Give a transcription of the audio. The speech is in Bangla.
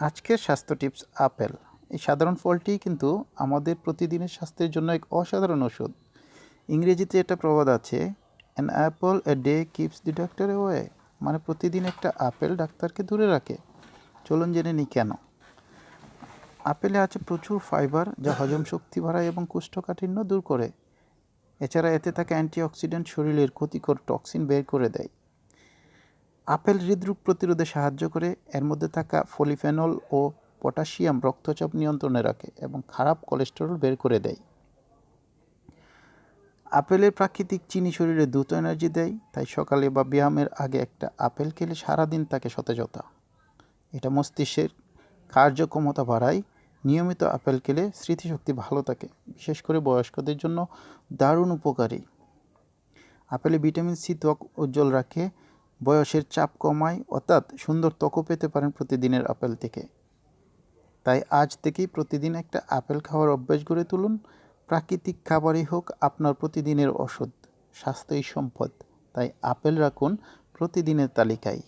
আজকের স্বাস্থ্য টিপস আপেল। এই সাধারণ ফলটি কিন্তু আমাদের প্রতিদিনের স্বাস্থ্যের জন্য এক অসাধারণ ওষুধ। ইংরেজিতে একটা প্রবাদ আছে an apple a day keeps the doctor away মানে প্রতিদিন একটা আপেল ডাক্তারকে দূরে রাখে। চলুন জেনে নিই কেন। আপেলে আছে প্রচুর ফাইবার যা হজম শক্তি বাড়ায় এবং কুষ্ঠকাঠিন্য দূর করে। এছাড়া এতে থাকে অ্যান্টিঅক্সিডেন্ট শরীরের ক্ষতিকর টক্সিন বের করে দেয়। আপেল হৃদরোগ প্রতিরোধে সাহায্য করে, এর মধ্যে থাকা ফলিফেনল ও পটাশিয়াম রক্তচাপ নিয়ন্ত্রণে রাখে এবং খারাপ কোলেস্টেরল বের করে দেয়। আপেলের প্রাকৃতিক চিনি শরীরে দ্রুত এনার্জি দেয়, তাই সকালে বা ব্যায়ামের আগে একটা আপেল খেলে সারাদিন তাকে সতেজতা। এটা মস্তিষ্কের কার্যক্ষমতা বাড়ায়, নিয়মিত আপেল খেলে স্মৃতিশক্তি ভালো থাকে, বিশেষ করে বয়স্কদের জন্য দারুণ উপকারী। আপেলে ভিটামিন সি ত্বক উজ্জ্বল রাখে বয়সের চাপ কমায়, অর্থাৎ সুন্দর ত্বকও পেতে পারেন প্রতিদিনের আপেল থেকে। তাই আজ থেকেই প্রতিদিন একটা আপেল খাওয়ার অভ্যাস গড়ে তুলুন। প্রাকৃতিক খাবারই হোক আপনার প্রতিদিনের ওষুধ, স্বাস্থ্যই সম্পদ। তাই আপেল রাখুন প্রতিদিনের তালিকায়।